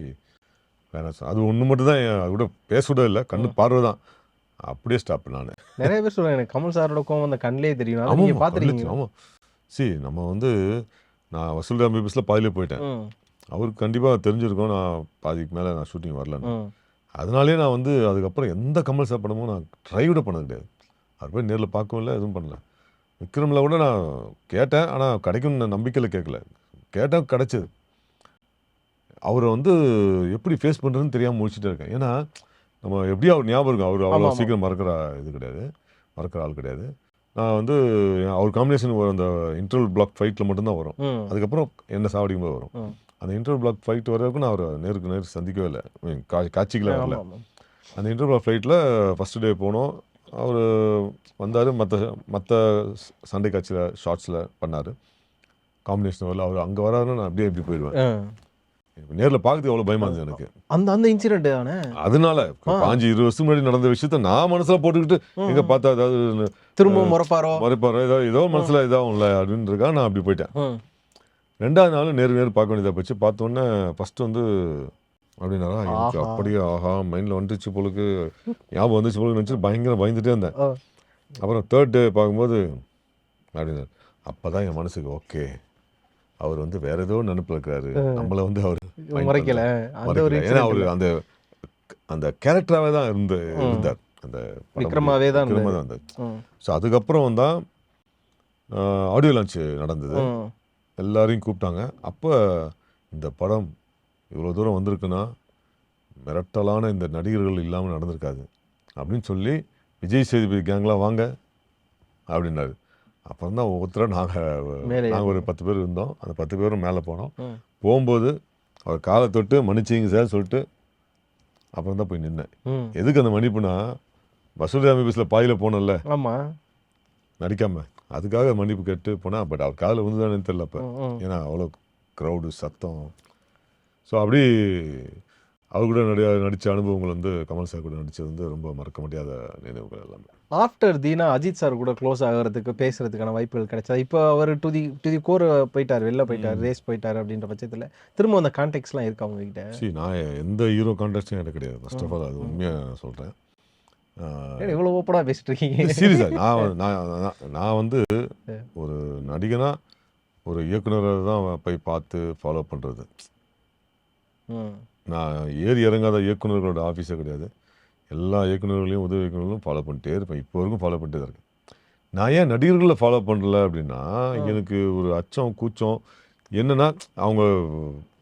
வேணாம் சார். அது ஒன்று மட்டும் தான் அது கூட பேச கூட இல்லை. கண்ணு பார்வை தான் அப்படியே ஸ்டாப் நான். நிறைய பேர் சொல்லுவாங்க எனக்கு கமல் சாரோட கோவம் அந்த கண்ணிலே தெரியும். அதை நீங்க பாத்துருக்கீங்க ஆமாம் சி நம்ம வந்து நான் வசூல் எம்பிபிஎஸ்ல பாதியிலே போயிட்டேன். அவருக்கு கண்டிப்பாக தெரிஞ்சிருக்கும் நான் பாதிக்கு மேலே நான் ஷூட்டிங் வரலன்னு. அதனாலே நான் வந்து அதுக்கப்புறம் எந்த கமல் சார் படமும் நான் ட்ரை கூட பண்ணது கிடையாது. அவர் போய் நேரில் பார்க்கவும் இல்லை எதுவும் பண்ணல. விக்ரமில் கூட நான் கேட்டேன் ஆனால் கிடைக்கும்னு நம்பிக்கையில் கேட்கல. கேட்டேன் கிடைச்சது. அவரை வந்து எப்படி ஃபேஸ் பண்ணுறதுன்னு தெரியாமல் முடிச்சுட்டே இருக்கேன். ஏன்னா நம்ம எப்படியும் அவர் ஞாபகம் இருக்கும் அவர் அவ்வளோ. சீக்கிரம் மறக்கிற இது கிடையாது. மறக்கிற ஆள் கிடையாது. நான் வந்து அவர் காம்பினேஷன் அந்த இன்டர்வல் பிளாக் ஃபைட்டில் மட்டும்தான் வரும். அதுக்கப்புறம் என்ன சாவடிக்கும் போது வரும். அந்த இன்டர்வல் பிளாக் ஃபைட் வர வரைக்கும் நான் அவரை நேருக்கு நேருக்கு சந்திக்கவே இல்லை. கா- காட்சிகளே வரல. அந்த இன்டர்வல் ஃப்ளைட்டில் ஃபஸ்ட் டே போனோம். அவர் வந்தார். மற்ற மற்ற சண்டை காட்சியில் ஷார்ட்ஸில் பண்ணார். காம்பினேஷன் வரல. அவர் அங்கே வராருன்னா நான் அப்படியே எப்படி போயிடுவேன். நேரில் பார்க்கறதுக்கு அவ்வளோ பயமாக இருந்தது எனக்கு. அந்த அந்த இன்சிடென்ட் தானே? அதனால பாஞ்சு இருபது வருஷம் முன்னாடி நடந்த விஷயத்த நான் மனசில் போட்டுக்கிட்டு எங்கே பார்த்தா ஏதாவது திரும்பவும் முறப்பாரோ? மறைப்பாரு? ஏதோ ஏதோ மனசில் இதாகும்ல அப்படின்றதுக்காக நான் அப்படி போயிட்டேன். ரெண்டாவது நாள் நேரு நேரு பார்க்க வேண்டியதாக போச்சு. பார்த்தோன்னே ஃபர்ஸ்ட் வந்து அப்படின்னாரா எனக்கு. அப்படியே ஆஹா மைண்டில் வந்துச்சு போலுக்கு. ஞாபகம் வந்துச்சு போலுக்கு நினச்சி பயங்கர பயந்துட்டே இருந்தேன். அப்புறம் தேர்ட் டே பார்க்கும்போது அப்படின்னு அப்போ தான் என் மனசுக்கு ஓகே அவர் வந்து வேற ஏதோ நினைப்பில் இருக்கிறாரு நம்மளை வந்து அவர் முறைக்கல. ஏன்னா அவர். அந்த அந்த கேரக்டராகவே தான் இருந்து இருந்தார். அந்த விக்ரமாவே தான் விக்ரமா தான் இருந்தார். ஸோ அதுக்கப்புறம் தான் ஆடியோ லான்ச் நடந்தது. எல்லாரையும் கூப்பிட்டாங்க. அப்போ இந்த படம் இவ்வளோ தூரம் வந்திருக்குன்னா மிரட்டலான இந்த நடிகர்கள் இல்லாமல் நடந்திருக்காது. அப்படின்னு சொல்லி விஜய் சேதுபதி கேங்லாம் வாங்க அப்படின்னாரு. அப்புறம் தான் ஒவ்வொருத்தராக நாங்கள் நாங்கள் ஒரு பத்து பேர் இருந்தோம். அந்த பத்து பேரும் மேலே போனோம். போகும்போது அவர் காலை தொட்டு மன்னிச்சிங்க சார் சொல்லிட்டு அப்புறம் தான் போய் நின்னேன். ம். எதுக்கு அந்த மன்னிப்புனா வசூல் எம்பிபிஎஸ்ல பாதியில் போனேன்ல. ஆமா. நடிக்காம. அதுக்காக மன்னிப்பு கேட்டு போனா பட் அவர் காதில் விழுந்துதானு தெரியல அப்போ. ஏன்னா அவ்வளோ க்ரௌடு சத்தம். ஸோ அப்படி அவர் கூட நடி நடித்த அனுபவங்கள் வந்து கமல் சார் கூட நடித்தது வந்து ரொம்ப மறக்க முடியாத நினைவுகள் எல்லாமே. ஆஃப்டர் தீனா அஜித் சார் கூட க்ளோஸ் ஆகிறதுக்கு பேசுறதுக்கான வாய்ப்புகள் கிடைச்சா இப்போ அவர் to the to the core போயிட்டார் வெளில போயிட்டார் ரேஸ் போயிட்டார் அப்படின்ற பட்சத்தில் திரும்ப அந்த கான்டெக்ட்ஸ்லாம் இருக்கா உங்ககிட்ட? சரி நான் எந்த ஹீரோ கான்டாக்டும் எனக்கு கிடையாது. ஃபர்ஸ்ட் ஆஃப் ஆல் அது உண்மையாக சொல்கிறேன் ஏன் இவ்வளோ ஓப்பனாக பேசிட்டு இருக்கீங்க சீரியஸாக நான் வந்து- நான் நான்- நான் வந்து ஒரு நடிகனா ஒரு இயக்குனரை தான் போய் பார்த்து ஃபாலோ பண்ணுறது நான் ஏறி இறங்காத இயக்குனர்களோட ஆஃபீஸே கிடையாது. எல்லா இயக்குனர்களையும் உதவி இயக்குனர்களும் ஃபாலோ பண்ணிட்டே இருப்பேன். இப்போ வரைக்கும் ஃபாலோ பண்ணிட்டே தான் இருக்கேன். நான் ஏன் நடிகர்களை ஃபாலோ பண்ணல அப்படின்னா எனக்கு ஒரு அச்சம் கூச்சம் என்னன்னா அவங்க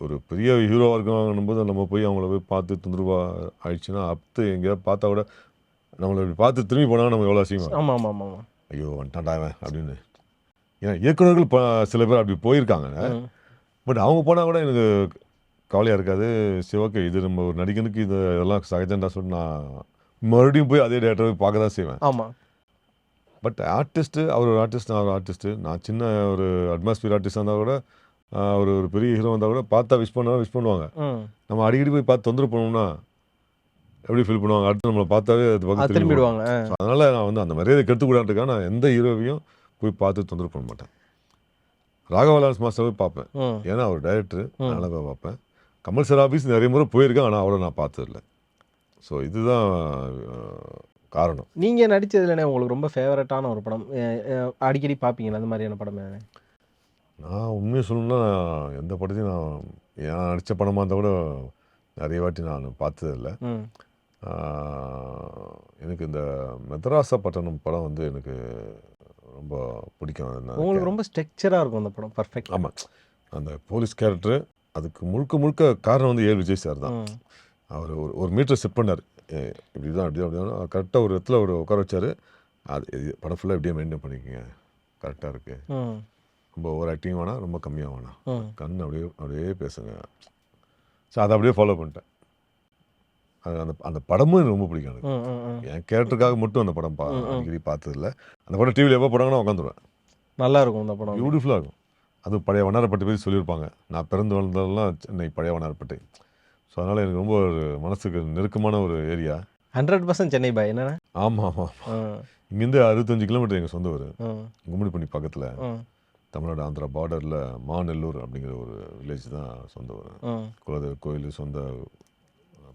ஒரு பெரிய ஹீரோவாக இருக்காங்கன்னும் போது நம்ம போய் அவங்கள போய் பார்த்து தொந்தரவா ஆயிடுச்சுன்னா அப்பத்து எங்கேயாவது பார்த்தா கூட நம்மளை இப்படி பார்த்து திரும்பி போனால் நம்ம எவ்வளோ அசிங்கமா ஆமாம் ஆமாம் ஆமாம் ஐயோ வந்துட்டான்டா இவன் அப்படின்னு. ஏன்னா இயக்குனர்கள் ப சில பேர் அப்படி போயிருக்காங்க. பட் அவங்க போனால் கூட எனக்கு கவலையாக இருக்காது. சரி ஓகே இது நம்ம ஒரு நடிகனுக்கு இது இதெல்லாம் சகஜண்டா சொல்லி நான் மறுபடியும் போய் அதே டேரக்டர் போய் பார்க்க தான் செய்வேன். ஆமாம் பட் ஆர்டிஸ்ட்டு அவர் ஒரு ஆர்டிஸ்ட் நான் ஒரு ஆர்டிஸ்ட்டு நான் சின்ன ஒரு அட்மாஸ்பியர் ஆர்டிஸ்டாக இருந்தால் கூட அவர் ஒரு பெரிய ஹீரோ வந்தால் கூட பார்த்தா விஷ் பண்ணா விஷ் பண்ணுவாங்க. நம்ம அடிக்கடி போய் பார்த்து தொந்தரவு பண்ணோம்னா எப்படி ஃபீல் பண்ணுவாங்க? அடுத்து நம்மளை பார்த்தாவே அது பக்கம் திரும்பி திரும்பிடுவாங்க அதனால நான் வந்து அந்த மரியாதை கெடுத்துக்கூடாதுக்காக நான் எந்த ஹீரோவையும் போய் பார்த்து தொந்தரவு பண்ண மாட்டேன். ராகவா லான்ஸ் மாஸ்டர் போய் பார்ப்பேன். ஏன்னா அவர் டைரக்டர் அதனால போய் பார்ப்பேன். கமல் சார் ஆஃபீஸ் நிறைய முறை போயிருக்கேன் ஆனால் அவரை நான் பார்த்ததில்ல. ஸோ இதுதான் காரணம். நீங்கள் நடிச்சதுலனே உங்களுக்கு ரொம்ப ஃபேவரட்டான ஒரு படம்? அடிக்கடி பார்ப்பீங்களா? அந்த மாதிரியான படம்? நான் உண்மையை சொல்லணும்னா எந்த படத்தையும் நான் நான் நடித்த படமாக இருந்தால் கூட நிறைய வாட்டி நான் பார்த்ததில்ல. எனக்கு இந்த மெத்ராசா பட்டணம் படம் வந்து எனக்கு ரொம்ப பிடிக்கும் உங்களுக்கு ரொம்ப ஸ்ட்ரக்சராக இருக்கும் அந்த படம் பர்ஃபெக்ட் ஆமாம் அந்த போலீஸ் கேரக்டர் அதுக்கு முழுக்க முழுக்க காரணம் வந்து ஏ விஜய் சார் தான். அவர் ஒரு ஒரு மீட்டர் செட் பண்ணார். இப்படி தான் அப்படி தான் அப்படி கரெக்டாக ஒரு இடத்துல ஒரு உட்கார வச்சார். அது படம் ஃபுல்லாக இப்படியே மெயின்டைன் பண்ணிக்கோங்க. கரெக்டாக இருக்குது ரொம்ப ஓவர் ஆக்டிங் வேணாம் ரொம்ப கம்மியாக வேணாம் கண் அப்படியே அப்படியே பேசுங்க. ஸோ அதை அப்படியே ஃபாலோ பண்ணிட்டேன். அது அந்த அந்த படமும் எனக்கு ரொம்ப பிடிக்கும் எனக்கு. என் கேரக்டருக்காக மட்டும் அந்த படம் பா அடிக்கடி பார்த்ததில்ல. அந்த படம் டிவியில் எப்போ படம்னா உட்காந்துருவேன். நல்லா இருக்கும் அந்த படம். பியூட்டிஃபுல்லாக இருக்கும். அது பழைய வண்ணாரப்பட்டை பற்றி சொல்லியிருப்பாங்க. நான் பிறந்து வளர்ந்ததெல்லாம் சென்னை பழைய வண்ணாரப்பட்டை. ஸோ அதனால் எனக்கு ரொம்ப ஒரு மனசுக்கு நெருக்கமான ஒரு area. Hundred percent Chennai boy. என்னண்ணே? ஆமாம் ஆமாம் இங்கேருந்து அறுபத்தஞ்சு கிலோமீட்டர் எங்கள் சொந்த ஊர். கும்மிடிப்பண்ணி பக்கத்தில். தமிழ்நாடு ஆந்திரா பார்டரில் மாநெல்லூர் அப்படிங்கிற ஒரு வில்லேஜ் தான் சொந்த ஊர். குலதெய்வ கோயில் சொந்த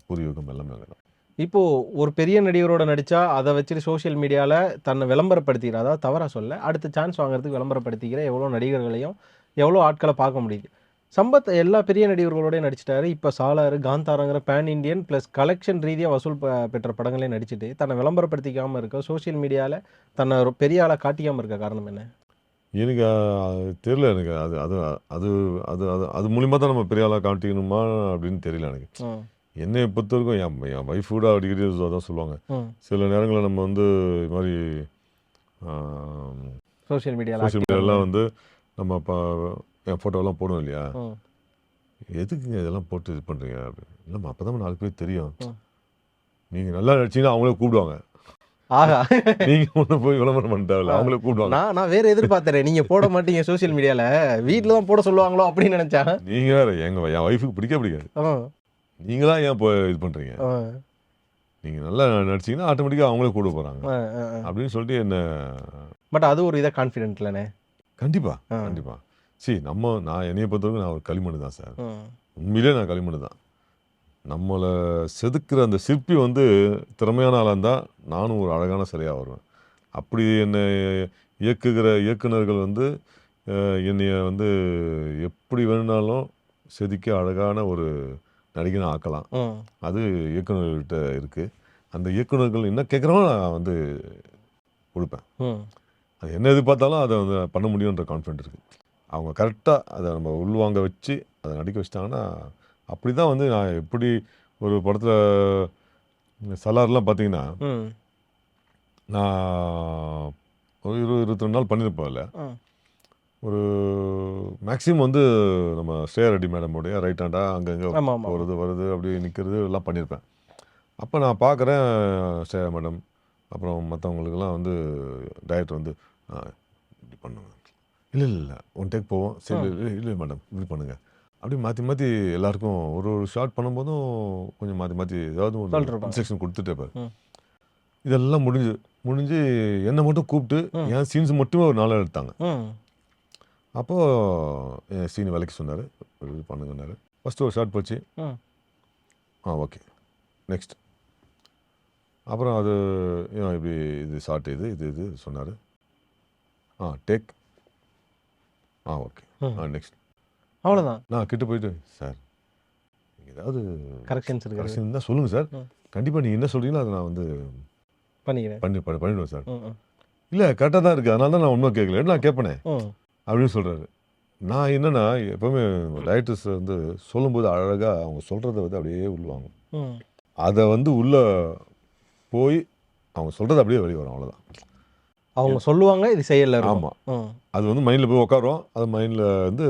பூர்வீகம் எல்லாமே அங்கே தான். இப்போ ஒரு பெரிய நடிகரோட நடிச்சா அதை வச்சுட்டு சோஷியல் மீடியால தன்னை விளம்பரப்படுத்திக்கிற. அதாவது தவறா சொல்ல அடுத்த சான்ஸ் வாங்குறதுக்கு விளம்பரப்படுத்திக்கிற எவ்வளோ நடிகர்களையும் எவ்வளோ ஆட்களை பார்க்க முடியுது. சம்பத் எல்லா பெரிய நடிகர்களோடய நடிச்சிட்டாரு. இப்போ சாலாறு காந்தாரங்கிற பேன் இண்டியன் ப்ளஸ் கலெக்ஷன் ரீதியாக வசூல் பெற்ற படங்களையும் நடிச்சிட்டு தன்னை விளம்பரப்படுத்திக்காமல் இருக்க சோஷியல் மீடியாவில் தன்னை பெரிய ஆளாக காட்டிக்காமல் இருக்க காரணம் என்ன? எனக்கு தெரியல எனக்கு. அது அது அது அது அது அது மூலிமா தான் நம்ம பெரிய ஆளாக காட்டிக்கணுமா அப்படின்னு தெரியல எனக்கு. என்னை பொறுத்த வரைக்கும் என் என் ஒய்ஃப் கூட அடிக்கடி அதான் சொல்லுவாங்க. சில நேரங்களில் நம்ம வந்து இது மாதிரி சோஷியல் மீடியாவில் சோஷியல் மீடியாலாம் வந்து நம்ம இப்போ என் ஃபோட்டோலாம் போடுவோம் இல்லையா? எதுக்குங்க இதெல்லாம் போட்டு இது பண்ணுறீங்க அப்படின்னு இல்லைம்மா அப்போ தான் நாலு பேர் தெரியும். நீங்கள் நல்லா நடிச்சீங்கன்னா அவங்களே கூப்பிடுவாங்க. ஆகா நீங்கள் ஒன்றும் போய் விளம்பரம் பண்ணிட்டாவில்ல அவங்களே கூப்பிடுவாங்க. நான் நான் வேற எதிர்பார்த்தேன். நீங்க போட மாட்டீங்க சோஷியல் மீடியால வீட்டில் தான் போட சொல்லுவாங்களோ அப்படின்னு நினைச்சேன். நீங்கள் வேறு எங்கள் என் ஒய்ஃபுக்கு பிடிக்க பிடிக்காது. நீங்களா ஏன் இப்போ இது பண்ணுறீங்க ஆ, நீங்கள் நல்லா நடிச்சீங்கன்னா ஆட்டோமேட்டிக்காக அவங்களே ஆ, ஆ. அப்படின்னு சொல்லிட்டு என்ன பட் அது ஒரு இதை கான்ஃபிடென்ட் ஆ. கண்டிப்பாக சரி நம்ம நான் என்னைய பொறுத்தவரைக்கும் நான் ஒரு களிமண் தான் சார். உண்மையிலே நான் களிமண் தான். நம்மளை செதுக்குற அந்த சிற்பி வந்து திறமையான ஆளாக இருந்தால் நானும் ஒரு அழகான சிலையாக வருவேன். அப்படி என்னை இயக்குகிற இயக்குனர்கள் வந்து என்னைய வந்து எப்படி வேணுனாலும் செதுக்கி அழகான ஒரு நடிகனை ஆக்கலாம். அது இயக்குனர்கள்கிட்ட இருக்குது அந்த இயக்குனர்கள் என்ன கேட்குறோம் நான் வந்து கொடுப்பேன். அது என்ன எதிர்பார்த்தாலும் அதை வந்து பண்ண முடியுன்ற கான்ஃபிடென்ட் இருக்குது அவங்க கரெக்டாக அதை நம்ம உள்வாங்க வச்சு அதை நடிக்க வச்சிட்டாங்கன்னா அப்படி தான் வந்து நான் எப்படி ஒரு படத்தில் சலார்லாம் பார்த்தீங்கன்னா நான் ஒரு இருபது இருபத்தி ரெண்டு நாள் பண்ணியிருப்பேன் அதில். ம், ஒரு மேக்ஸிமம் வந்து நம்ம ஸ்ரேயா ரெட்டி மேடமுடைய ரைட் ஹேண்டாக அங்கங்கே போகிறது வருது அப்படியே நிற்கிறது எல்லாம் பண்ணியிருப்பேன். அப்போ நான் பார்க்குறேன் சேயா மேடம் அப்புறம் மற்றவங்களுக்கெல்லாம் வந்து டயட் வந்து ஆ, இப்படி பண்ணுங்க. இல்லை இல்லை இல்லை. ஒன் டேக் போவோம். சரி இல்லை இல்லை மேடம் இப்படி பண்ணுங்க. அப்படி மாற்றி மாற்றி எல்லாருக்கும் ஒரு ஒரு ஷார்ட் பண்ணும்போதும் கொஞ்சம் மாற்றி மாற்றி ஏதாவது ஒரு. இன்ஸ்ட்ரக்ஷன் கொடுத்துட்டே பாரு. ம். இதெல்லாம் முடிஞ்சு முடிஞ்சு என்னை மட்டும் கூப்பிட்டு என் சீன்ஸ் மட்டுமே ஒரு நாளாக எடுத்தாங்க. அப்போது என் சீன் வேலைக்கு சொன்னார். இது பண்ணுங்கன்னாரு ஃபஸ்ட்டு ஒரு ஷார்ட் போச்சு. ஆ ஓகே நெக்ஸ்ட் அப்புறம் அது இப்படி இது ஷார்ட் இது இது இது சொன்னார். Ah take ah okay. Ah. Next அவ்வளோதான் நான் கிட்ட போயிட்டு சார் நீங்கள் ஏதாவது கரெக்ஷன்ஸ் கரெக்ஷன் இருந்தால் சொல்லுங்கள் சார். கண்டிப்பாக நீங்கள் என்ன சொல்கிறீங்களோ அதை நான் வந்து பண்ணிக்கிறேன். பண்ணி பண்ணி- பண்ணிடுவேன் சார். இல்லை கரெக்டாக தான் இருக்குது அதனால தான் நான் உண்மை கேட்கல. நான் கேட்பேனே. அப்படின்னு சொல்கிறாரு நான் என்னன்னா எப்போவுமே டைரக்டர்ஸ் வந்து சொல்லும்போது அழகாக அவங்க சொல்கிறத வந்து அப்படியே உள்வாங்க. அதை வந்து உள்ளே போய் அவங்க சொல்கிறது அப்படியே வெளியே வரும் அவ்வளோதான் அவங்க சொல்லுவாங்க இது செய்யல. ஆமாம் அது வந்து மைண்டில் போய் உட்காரும் அது மைண்டில் வந்து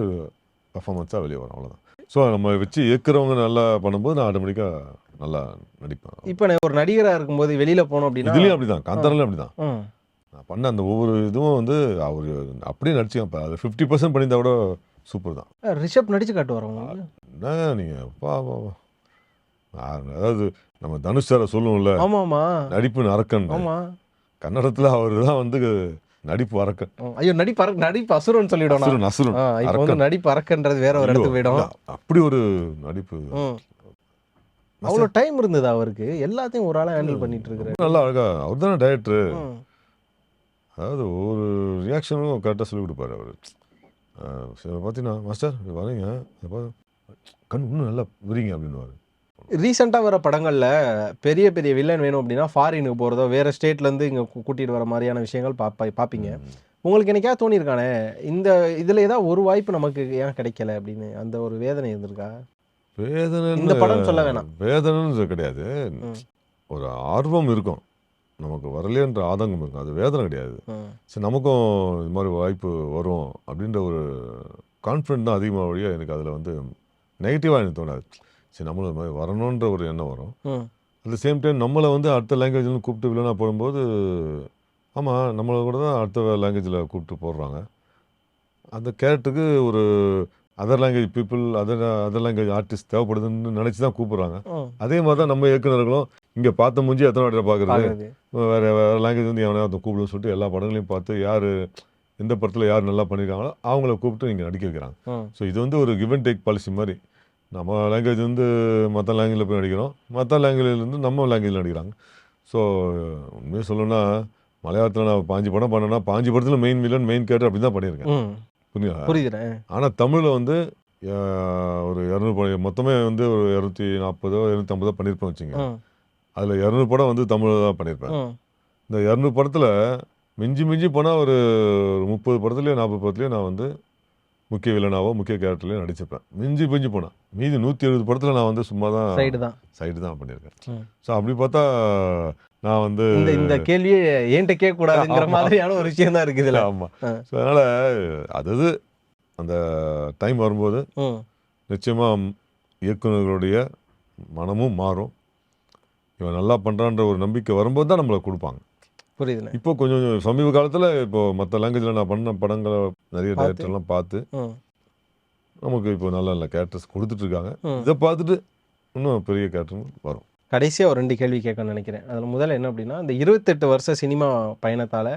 பர்ஃபார்மன்ஸாக வெளியே வரும் அவ்வளோதான் ஸோ நம்ம வச்சு இயக்குறவங்க நல்லா பண்ணும்போது நான் ஆட்டோமேட்டிக்காக நல்லா நடிப்பேன். இப்போ நான் ஒரு நடிகராக இருக்கும்போது வெளியில் போனோம் அப்படின்னா இதுலேயும் அப்படி தான் காந்தாரிலையும் அப்படி தான் நான் பண்ண அந்த ஒவ்வொரு இதுவும் வந்து அவர் அப்படியே நடிச்சு இப்போ அது ஃபிஃப்டி பர்சன்ட் பண்ணியிருந்தா கூட சூப்பர் தான் ரிஷப் நடிச்சு காட்டுவார் என்ன நீங்கள் பா. நான் அதாவது நம்ம தனுஷ் சாரை சொல்லுவோம்ல ஆமாமா. நடிப்பு அரக்கன் ஆமா. கன்னடத்தில் அவர் தான் வந்து நடிப்பு அரக்கன். ஐயோ நடிப்பு அரக்க நடிப்பு அசுரன் சொல்லிவிடும் அசுரன் இப்போ வந்து. நடிப்பு அரக்கன்றது வேற ஒரு இடத்துக்கு போயிடும். அப்படி ஒரு நடிப்பு. அவ்வளோ டைம் இருந்தது அவருக்கு? எல்லாத்தையும் ஒரு ஆளா ஹேண்டில் பண்ணிட்டு இருக்கிறாரு. நல்லா அழகா அவர் தானே ம். அதாவது ஒவ்வொரு ரியாக்ஷனும் கரெக்டாக சொல்லி கொடுப்பாரு அவர். பார்த்தீங்கன்னா மாஸ்டர் வரீங்க. கண் இன்னும் நல்லா விரிங்க அப்படின்னுவாரு. ரீசெண்டாக வர படங்கள்ல பெரிய பெரிய வில்லன் வேணும் அப்படின்னா ஃபாரினுக்கு போகிறதோ வேற ஸ்டேட்ல இருந்து இங்கே கூட்டிட்டு வர மாதிரியான விஷயங்கள் பாப்பா பார்ப்பீங்க. உங்களுக்கு என்னைக்கா தோணியிருக்கானே இந்த இதில் ஏதாவது ஒரு வாய்ப்பு நமக்கு ஏன் கிடைக்கல அப்படின்னு அந்த ஒரு வேதனை இருந்திருக்கா வேதனைன்னு இந்த படம்னு சொல்ல வேணாம். வேதனைன்னு கிடையாது. ஒரு ஆர்வம் இருக்கும் நமக்கு வரலையன்ற ஆதங்கம் இருக்கும் அது வேதனை கிடையாது. சரி நமக்கும் இது மாதிரி வாய்ப்பு வரும் அப்படின்ற ஒரு கான்ஃபிடென்ட் தான் அதிகமாக வழியாக எனக்கு அதில் வந்து நெகட்டிவாக எனக்கு தோணாது சரி நம்மளும் மாதிரி வரணுன்ற ஒரு எண்ணம் வரும். அட் த சேம் டைம் நம்மளை வந்து அடுத்த லாங்குவேஜ்னு கூப்பிட்டு வில்லனா போடும்போது ஆமாம் நம்மளை கூட தான் அடுத்த லாங்குவேஜில் கூப்பிட்டு போடுறாங்க அந்த கேரக்டருக்கு ஒரு other language people other other language artist தேவைப்படுதுன்னு நினச்சி தான் கூப்பிட்றாங்க. அதே மாதிரி தான் நம்ம இயக்குனர்களும் இங்கே பார்த்த முடிஞ்சு எத்தனை வாட்டியில் பார்க்குறது. வேறு வேறு லாங்குவேஜ் வந்து எவனையா ஒருத்தன் கூப்பிடுன்னு சொல்லிட்டு எல்லா படங்களையும் பார்த்து யார் எந்த படத்தில் யார் நல்லா பண்ணியிருக்காங்களோ அவங்கள கூப்பிட்டு இங்கே நடிக்க வைக்கிறாங்க. ஸோ இது வந்து ஒரு கிவ் அண்ட் டேக் பாலிசி மாதிரி நம்ம லாங்குவேஜ் வந்து மற்ற லாங்குவேஜில் போய் நடிக்கிறோம். மற்ற லாங்குவேஜ்லேருந்து நம்ம லாங்குவேஜில் நடிக்கிறாங்க. ஸோ உண்மையாக சொல்லணும்னா மலையாளத்தில் நான் பாஞ்சு படம் பண்ணேன்னா பாஞ்சு படத்தில் மெயின் வில்லன் மெயின் கேரக்டர் அப்படி தான் பண்ணியிருக்கேன். புரியுதா? புரியுதுண்ணே. ஆனால் தமிழில் வந்து ஒரு இரநூறு படம் மொத்தமே வந்து ஒரு இரநூத்தி நாற்பதோ இரநூத்தி ஐம்பதோ பண்ணியிருப்பேன் வச்சுங்க. அதில் இரநூறு படம் வந்து தமிழில் தான் பண்ணியிருப்பேன். இந்த இரநூறு படத்தில் மிஞ்சி மிஞ்சி போனால் ஒரு ஒரு முப்பது படத்துலையோ நாற்பது படத்துலையோ நான் வந்து முக்கிய வில்லனாவோ முக்கிய கேரக்டர்லையோ நடிச்சிருப்பேன் மிஞ்சி மிஞ்சி போனேன் மீதி நூற்றி எழுபது படத்தில் நான் வந்து சும்மா தான் சைடு தான் சைடு தான் பண்ணியிருக்கேன். ஸோ அப்படி பார்த்தா நான் வந்து இந்த கேள்வியே ஏன்ட்ட கேட்க கூடாதுங்கிற ஆமா. மாதிரியான ஒரு விஷயம் தான் இருக்குது இதுல ஆமாம். ஸோ அதனால் அது அந்த டைம் வரும்போது. நிச்சயமாக இயக்குனர்களுடைய மனமும் மாறும் இவன் நல்லா பண்ணுறான்ற ஒரு நம்பிக்கை வரும்போது தான் நம்மளை கொடுப்பாங்க புரியுதுண்ணே இப்போ கொஞ்சம் சமீப காலத்தில் இப்போ மற்ற லாங்குவேஜில் நான் பண்ண படங்களை நிறைய. டேரக்டர்லாம் பார்த்து. நமக்கு இப்போ நல்ல நல்ல கேரக்டர்ஸ் கொடுத்துட்ருக்காங்க. இதை பார்த்துட்டு இன்னும் பெரிய கேரக்டர் வரும் கடைசியாக ஒரு ரெண்டு கேள்வி கேட்கணும்னு நினைக்கிறேன் அதில் முதல்ல என்ன அப்படின்னா இந்த இருபத்தெட்டு வருஷ சினிமா பயணத்தால்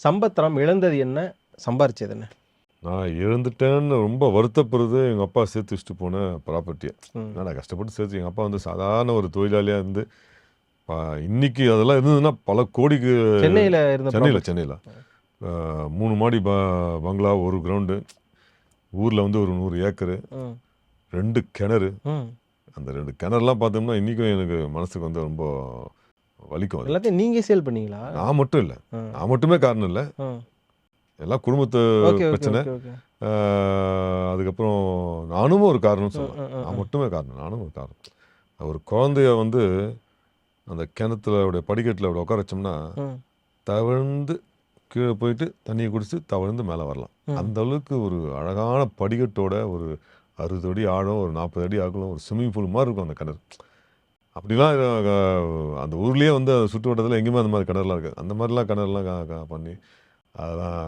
சம்பத்ராம் இழந்தது என்ன சம்பாரிச்சது என்ன நான் இழந்துட்டேன்னு ரொம்ப வருத்தப்படுறது எங்கள் அப்பா சேர்த்து வச்சுட்டு போன ப்ராப்பர்ட்டியை. நான் கஷ்டப்பட்டு சேர்த்து எங்கள் அப்பா வந்து சாதாரண ஒரு தொழிலாளியாக இருந்து இன்னைக்கு அதெல்லாம் இருந்ததுன்னா பல கோடிக்கு சென்னையில் இருந்த சென்னையில். சென்னையில். மூணு மாடி ப பங்களா ஒரு கிரவுண்டு ஊரில் வந்து ஒரு நூறு ஏக்கரு. ரெண்டு கிணறு. அந்த ரெண்டு கிணறுலாம் பார்த்தோம்னா இன்றைக்கும் எனக்கு மனசுக்கு வந்து ரொம்ப வலிக்கும் எல்லாத்தையும் நீங்க சேல் பண்ணீங்களா? நான் மட்டும் இல்லை. நான் மட்டுமே காரணம் இல்லை. எல்லாம் குடும்பத்து பிரச்சனை. அதுக்கப்புறம் நானும் ஒரு காரணம் ம், நான் மட்டுமே காரணம். நானும் ஒரு காரணம். ஒரு குழந்தைய வந்து அந்த கிணத்துல படிக்கட்டில் அப்படி உட்கார வச்சோம்னா. தவழ்ந்து கீழே போயிட்டு தண்ணியை குடிச்சு தவழ்ந்து மேலே வரலாம். அந்த அளவுக்கு ஒரு அழகான படிக்கட்டோட ஒரு அறுபது அடி ஆழம் ஒரு நாற்பது அடி அகலம் ஒரு ஸ்விம்மிங் பூல் மாதிரி இருக்கும் அந்த கிணறு. அப்படிலாம் அந்த ஊர்லேயே வந்து அந்த சுற்று வட்டத்தில் எங்கேயுமே அந்த மாதிரி கிணறுலாம் இருக்குது. அந்த மாதிரிலாம் கிணறுலாம் பண்ணி அதெல்லாம்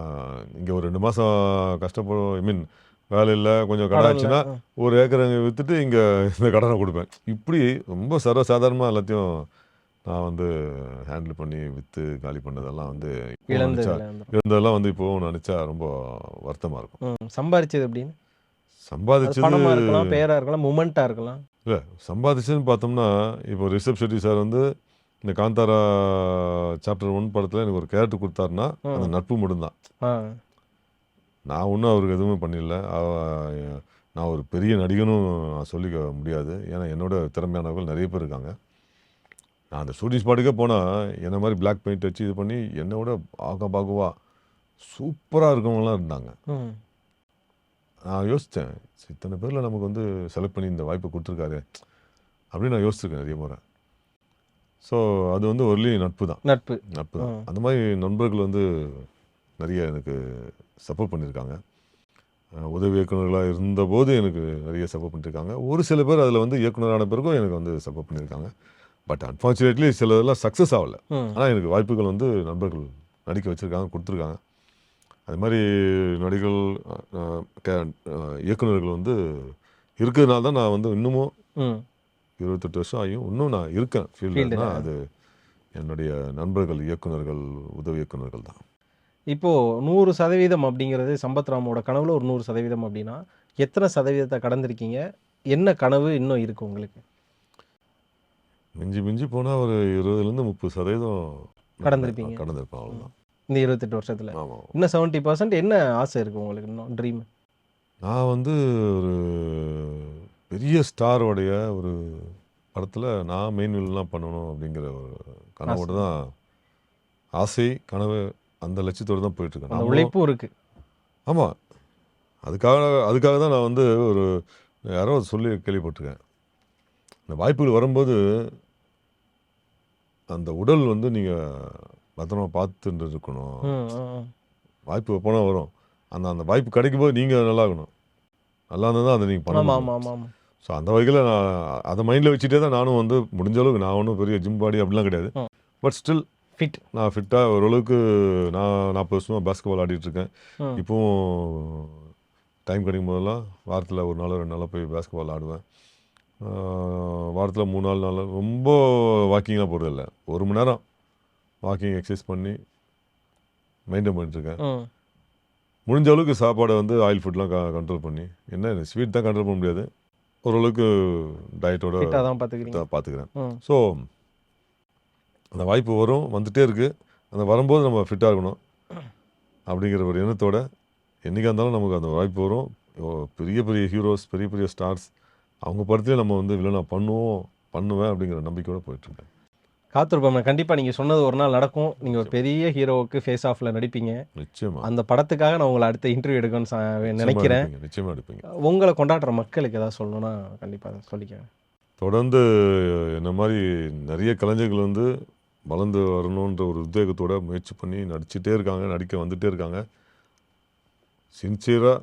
இங்கே ஒரு ரெண்டு மாதம் கஷ்டப்படும். ஐ மீன் வேலை இல்லை கொஞ்சம் கடை ஆச்சுன்னா ஒரு ஏக்கர் அங்கே விற்றுட்டு இங்கே இந்த கடனை கொடுப்பேன். இப்படி ரொம்ப சர்வசாதாரணமாக எல்லாத்தையும் நான் வந்து ஹேண்டில் பண்ணி விற்று காலி பண்ணதெல்லாம் வந்து நினச்சா. இருந்ததெல்லாம் வந்து இப்போ நினச்சா ரொம்ப வருத்தமாக இருக்கும். ம், சம்பாரிச்சது அப்படின்னு சம்பாதிச்சது இருக்கலாம் இருக்கலாம் மூமெண்டா இருக்கலாம். இல்லை சம்பாதிச்சதுன்னு பார்த்தோம்னா இப்போ ரிஷப் ஷெட்டி சார் வந்து இந்த காந்தாரா சாப்டர் ஒன் படத்தில் எனக்கு ஒரு கேரக்டர் கொடுத்தாருன்னா அந்த நட்பு மட்டும்தான். நான் ஒன்றும் அவருக்கு எதுவுமே பண்ணிடல நான் ஒரு பெரிய நடிகனும் நான் சொல்லிக்க முடியாது. ஏன்னா என்னோட திறமையானவர்கள் நிறைய பேர் இருக்காங்க. நான் அந்த ஷூட்டிங் ஸ்பாட்டுக்கே போனால் என்ன மாதிரி பிளாக் பெயிண்ட் வச்சு இது பண்ணி என்னோட ஆகா பாகுவா சூப்பராக இருக்கவங்களாம் இருந்தாங்க. நான் யோசித்தேன் இத்தனை பேரில் நமக்கு வந்து செலக்ட் பண்ணி இந்த வாய்ப்பை கொடுத்துருக்காரு அப்படின்னு நான் யோசிச்சிருக்கேன் நிறைய முறை. ஸோ அது வந்து ஒன்லி நட்பு தான். நட்பு. நட்பு தான். அந்த மாதிரி நண்பர்கள் வந்து நிறைய எனக்கு சப்போர்ட் பண்ணியிருக்காங்க. உதவி இயக்குனர்களாக இருந்தபோது எனக்கு நிறைய சப்போர்ட் பண்ணியிருக்காங்க. ஒரு சில பேர் அதில் வந்து இயக்குனரான பிறகும் எனக்கு வந்து சப்போர்ட் பண்ணியிருக்காங்க. பட் அன்ஃபார்ச்சுனேட்லி சில இதெல்லாம் சக்ஸஸ் ஆகலை ஆனால் எனக்கு வாய்ப்புகள் வந்து நண்பர்கள் நடிக்க வச்சுருக்காங்க கொடுத்துருக்காங்க. அது மாதிரி நடிகர்கள் இயக்குனர்கள் வந்து இருக்கிறதுனால தான் நான் வந்து இன்னமும் இருபத்தெட்டு வருஷம் ஆகியும் இன்னும் நான் இருக்கேன். ஃபீல்டுனா அது என்னுடைய நண்பர்கள் இயக்குனர்கள் உதவி இயக்குனர்கள் தான். இப்போ நூறு சதவீதம் அப்படிங்கிறது சம்பத் ராமோட கனவுல ஒரு நூறு சதவீதம் அப்படின்னா எத்தனை சதவீதத்தை கடந்திருக்கீங்க? என்ன கனவு இன்னும் இருக்கு உங்களுக்கு? மிஞ்சி மிஞ்சி போனால் ஒரு இருபதுலேருந்து முப்பது சதவீதம் கடந்திருப்பீங்க. கடந்திருப்பேன் அவ்வளோதான் இந்த இருபத்தெட்டு வருஷத்துல. இன்னும் செவன்ட்டி பர்சன்ட் என்ன ஆசை இருக்கு உங்களுக்கு இன்னும்? ட்ரீம் நான் வந்து ஒரு பெரிய ஸ்டாரோடைய ஒரு படத்தில் நான் மெயின் வில்லாம் பண்ணணும் அப்படிங்கிற ஒரு கனவோடு தான் ஆசை கனவு அந்த லட்சியத்தோடு தான் போயிட்டுருக்கேன். உழைப்பும் இருக்கு. ஆமாம் அதுக்காக அதுக்காக தான் நான் வந்து ஒரு யாரோ சொல்லி கேள்விப்பட்டிருக்கேன். இந்த வாய்ப்புகள் வரும்போது அந்த உடல் வந்து நீங்கள் பத்திரமா பார்த்துட்டு இருக்கணும். வாய்ப்பு போனால் வரும். அந்த அந்த வாய்ப்பு கிடைக்கும் போது நீங்கள் நல்லா இருக்கணும் நல்லா இருந்தால் தான் அதை நீங்கள் பண்ணணும் ஸோ அந்த வகையில் நான் அதை மைண்டில் வச்சுட்டே தான் நானும் வந்து முடிஞ்ச அளவுக்கு நான் ஒன்றும் பெரிய ஜிம் பாடி அப்படிலாம் கிடையாது. பட் ஸ்டில் ஃபிட் நான் ஃபிட்டாக ஓரளவுக்கு நான் நாற்பது வருஷமாக பாஸ்கெட்பால் ஆடிட்டு இருக்கேன் ம். இப்போவும் டைம் கிடைக்கும் போதெல்லாம் வாரத்தில் ஒரு நாளோ ரெண்டு நாளோ போய் பாஸ்கெட்பால் ஆடுவேன். வாரத்தில் மூணு நாலு நாள் ரொம்ப வாக்கிங்லாம் போகிறதில்ல ஒரு மணி நேரம் வாக்கிங் எக்ஸசைஸ் பண்ணி மெயின்டைன் பண்ணிட்டுருக்கேன். முடிஞ்ச அளவுக்கு சாப்பாடை வந்து ஆயில் ஃபுட்லாம் கண்ட்ரோல் பண்ணி என்ன ஸ்வீட் தான் கண்ட்ரோல் பண்ண முடியாது. ஓரளவுக்கு டயட்டோட பார்த்துக்கிறேன் ஸோ அந்த வாய்ப்பு வரும் வந்துட்டே இருக்குது அந்த வரும்போது நம்ம ஃபிட்டாக இருக்கணும். அப்படிங்கிற ஒரு எண்ணத்தோட என்றைக்கா இருந்தாலும் நமக்கு அந்த வாய்ப்பு வரும். பெரிய பெரிய ஹீரோஸ் பெரிய பெரிய ஸ்டார்ஸ் அவங்க படத்துலேயே நம்ம வந்து வில்லனா பண்ணுவோம் பண்ணுவேன் அப்படிங்கிற நம்பிக்கையோட போயிட்டுருக்கேன் காத்திருப்போம் கண்டிப்பா நீங்க சொன்னது ஒரு நாள் நடக்கும். நீங்க ஒரு பெரிய ஹீரோவுக்கு ஃபேஸ் ஆஃப்ல நடிப்பீங்க. நிச்சயமா. அந்த படத்துக்காக நான் உங்களை அடுத்த இன்டர்வியூ எடுக்கணும்னு நினைக்கிறேன். எடுப்பீங்க, நிச்சயமா எடுப்பீங்க. உங்களை கொண்டாடுற மக்களுக்கு ஏதாவது சொல்லணும்னா கண்டிப்பா அதை சொல்லிக்கங்க தொடர்ந்து என்ன மாதிரி நிறைய கலைஞர்கள் வந்து வளர்ந்து வரணுன்ற ஒரு உத்வேகத்தோட முயற்சி பண்ணி நடிச்சுட்டே இருக்காங்க நடிக்க வந்துட்டே இருக்காங்க. சின்சியராக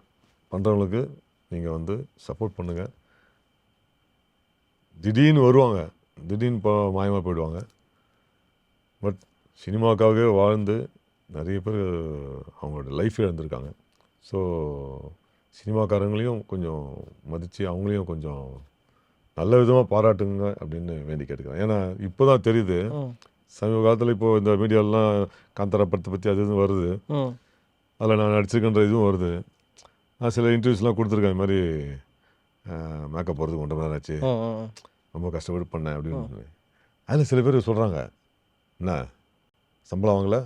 பண்ணுறவங்களுக்கு நீங்கள் வந்து சப்போர்ட் பண்ணுங்கள் திடீர்னு வருவாங்க. திடீர்னு பா மாயமாக போயிடுவாங்க. பட் சினிமாவுக்காகவே வாழ்ந்து நிறைய பேர் அவங்களோட லைஃப் இழந்திருக்காங்க. ஸோ சினிமாக்காரங்களையும் கொஞ்சம் மதித்து அவங்களையும் கொஞ்சம் நல்ல விதமாக பாராட்டுங்க அப்படின்னு வேண்டி கேட்டுக்கிறேன். ஏன்னா இப்போ தான் தெரியுது சமீப காலத்தில் இப்போது இந்த மீடியாலலாம் காந்தாரா படத்தை பற்றி அது இதுன்னு வருது. அதில் நான் நடிச்சிருக்கேன்ற இதுவும் வருது. நான் சில இன்டர்வியூஸ்லாம் கொடுத்துருக்கேன். இந்த மாதிரி மேக்கப் போகிறதுக்கு ஒன்றரை மணி நேரம் ஆச்சு. ரொம்ப கஷ்டப்பட்டு பண்ணேன் அப்படின்னு அதில் சில பேர் சொல்கிறாங்க என்ன? சம்பளம் வாங்கல?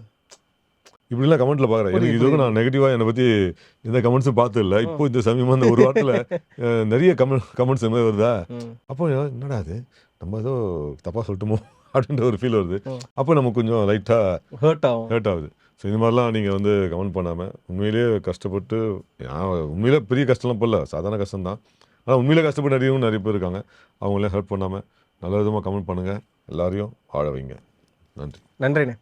இப்படிலாம் கமெண்ட்டில் பார்க்குறேன். எனக்கு இதுவரைக்கும் நான் நெகட்டிவாக என்னை பற்றி எந்த கமெண்ட்ஸும் பார்த்து இல்லை. இப்போ இந்த சமயமாக இந்த ஒரு வாரத்தில் நிறைய கமெண்ட் கமெண்ட்ஸ் இந்த மாதிரி வருதா. அப்போ என்னடா அது நம்ம ஏதோ தப்பாக சொல்லட்டுமோ? அப்படின்ற ஒரு ஃபீல் வருது. அப்போ நமக்கு கொஞ்சம் லைட்டாக ஹர்ட் ஆகும். ஹேர்ட் ஆகுது. ஸோ இந்த மாதிரிலாம் நீங்கள் வந்து கமெண்ட் பண்ணாமல் உண்மையிலேயே கஷ்டப்பட்டு நான் உண்மையிலே பெரிய கஷ்டம்லாம் போடல. சாதாரண கஷ்டம் தான் ஆனால் உண்மையிலே கஷ்டப்பட்டு நிறையவும் நிறைய பேர் இருக்காங்க. அவங்களே ஹெல்ப் பண்ணாமல் நல்ல விதமாக கமெண்ட் பண்ணுங்கள் எல்லாரையும் வாழ வைங்க. நன்றி. நன்றிண்ணே.